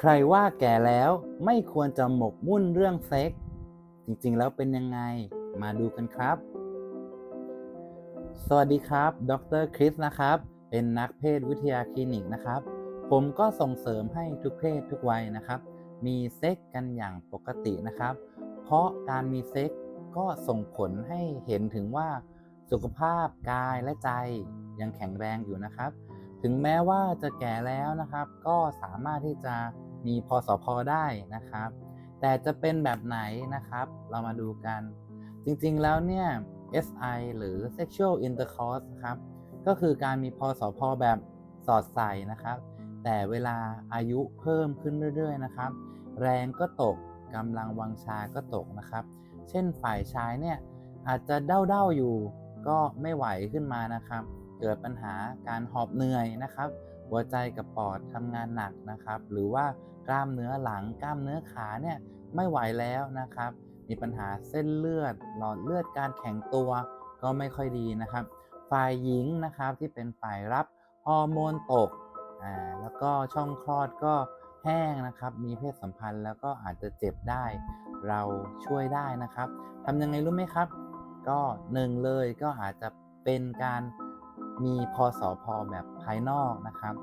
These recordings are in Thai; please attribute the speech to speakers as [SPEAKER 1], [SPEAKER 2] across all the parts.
[SPEAKER 1] ใครว่าแก่แล้วไม่ควรจะหมกมุ่นเรื่องเซ็กส์จริงๆ แล้วเป็นยังไง มาดูกันครับ สวัสดีครับ ดรคริสนะครับ เป็นนักเพศวิทยาคลินิกนะครับ ผมก็ส่งเสริมให้ทุกเพศทุกวัยนะครับ มีเซ็กกันอย่างปกตินะครับ เพราะการมีเซ็กก็ส่งผลให้เห็นถึงว่าสุขภาพกายและใจยังแข็งแรงอยู่นะครับ ถึงแม้ว่าจะแก่แล้วนะครับ ก็สามารถที่จะ มีพอสอพอได้นะครับ แต่จะเป็นแบบไหนนะครับ เรามาดูกัน จริงๆแล้วเนี่ย SI หรือ Sexual Intercourse นะครับ ก็คือการมีพอสอพอแบบสอดใส่นะครับ แต่เวลาอายุเพิ่มขึ้นเรื่อย ๆ นะครับ แรงก็ตกกำลังวังชาก็ตกนะครับ เช่นฝ่ายชายเนี่ยอาจจะเด้าๆอยู่ก็ไม่ไหวขึ้นมานะครับ เกิดปัญหาการหอบเหนื่อยนะครับ หัวใจกับปอดทำงานหนักนะครับ หรือว่ากล้ามเนื้อหลังกล้ามเนื้อขาเนี่ยไม่ไหวแล้วนะครับ มีปัญหาเส้นเลือดหลอดเลือดการแข็งตัวก็ไม่ค่อยดีนะครับ ฝ่ายหญิงนะครับที่เป็นฝ่ายรับฮอร์โมนตกอ่าแล้วก็ช่องคลอดก็แห้งนะครับ มีเพศสัมพันธ์แล้วก็อาจจะเจ็บได้ เราช่วยได้นะครับทำยังไงรู้ไหมครับ ก็หนึ่งเลยก็อาจจะเป็นการ มีพอสอพอแบบภายนอกนะครับ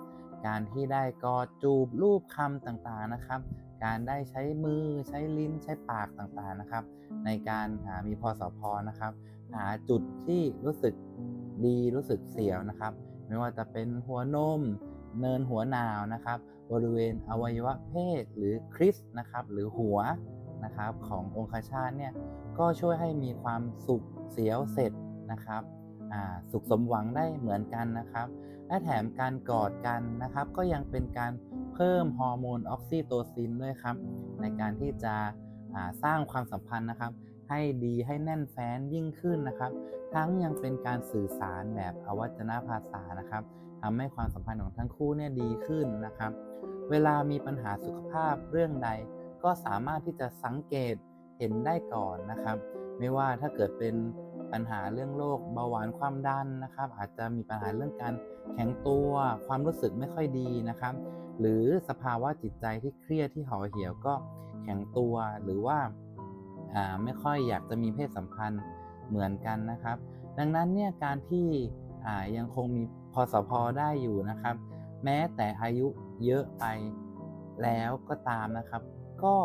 [SPEAKER 1] การที่ได้กอดจูบรูปคำต่างๆนะครับ การได้ใช้มือใช้ลิ้นใช้ปากต่างๆนะครับ ในการหามีพอสอพอนะครับ หาจุดที่รู้สึกดีรู้สึกเสียวนะครับ ไม่ว่าจะเป็นหัวนมเนินหัวหนาวนะครับ บริเวณอวัยวะเพศหรือคริสนะครับ หรือหัวนะครับขององคชาตเนี่ยก็ช่วยให้มีความสุขเสียวเสร็จนะครับ สุขสมหวังได้เหมือนกันนะครับ และแถมการกอดกันนะครับ ก็ยังเป็นการเพิ่มฮอร์โมนออกซิโตซินด้วยครับ ในการที่จะสร้างความสัมพันธ์นะครับ ให้ดีให้แน่นแฟ้นยิ่งขึ้นนะครับ ทั้งยังเป็นการสื่อสารแบบอวัจนภาษานะครับทำให้ความสัมพันธ์ของทั้งคู่เนี่ยดีขึ้นนะครับ เวลามีปัญหาสุขภาพเรื่องใด ก็สามารถที่จะสังเกตเห็นได้ก่อนนะครับ ไม่ว่าถ้าเกิดเป็น ปัญหาเรื่องโรคเบาหวานความดันนะครับ อาจจะมีปัญหาเรื่องการแข็งตัวความรู้สึกไม่ค่อยดีนะครับ หรือสภาวะจิตใจที่เครียดที่ห่อเหี่ยวก็แข็งตัวหรือว่าไม่ค่อยอยากจะมีเพศสัมพันธ์เหมือนกันนะครับ ดังนั้นเนี่ยการที่ยังคงมีพอสพอได้อยู่นะครับ แม้แต่อายุเยอะไปแล้วก็ตามนะครับ ก็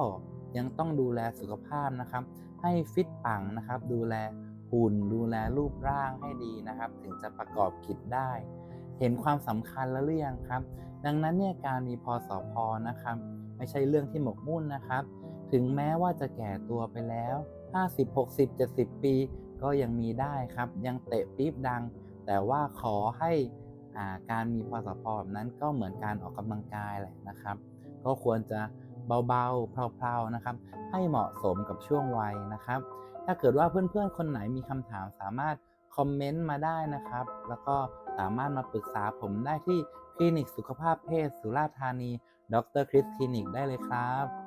[SPEAKER 1] ยังต้องดูแลสุขภาพนะครับ ให้ฟิตปังนะครับ ดูแล หุ่นดูแลรูปร่างให้ดีนะครับ ถึงจะประกอบกิจได้ เห็นความสำคัญแล้วหรือยังครับ ดังนั้นเนี่ยการมีพอสอพอนะครับ ไม่ใช่เรื่องที่หมกมุ่นนะครับ ถึงแม้ว่าจะแก่ตัวไปแล้ว 50 60 70 ปี ก็ยังมีได้ครับ ยังเตะปี๊บดัง แต่ว่าขอให้อ่าการมีพอสอพอแบบนั้นก็เหมือนการออกกำลังกายแหละนะครับ ก็ควรจะ เบาๆเพลาๆนะครับ ให้เหมาะสมกับช่วงวัยนะครับ ถ้าเกิดว่าเพื่อนๆคนไหนมีคำถามสามารถคอมเมนต์มาได้นะครับ แล้วก็สามารถมาปรึกษาผมได้ที่คลินิกสุขภาพเพศสุราษฎร์ธานี ดรคริสคลินิกได้เลยครับ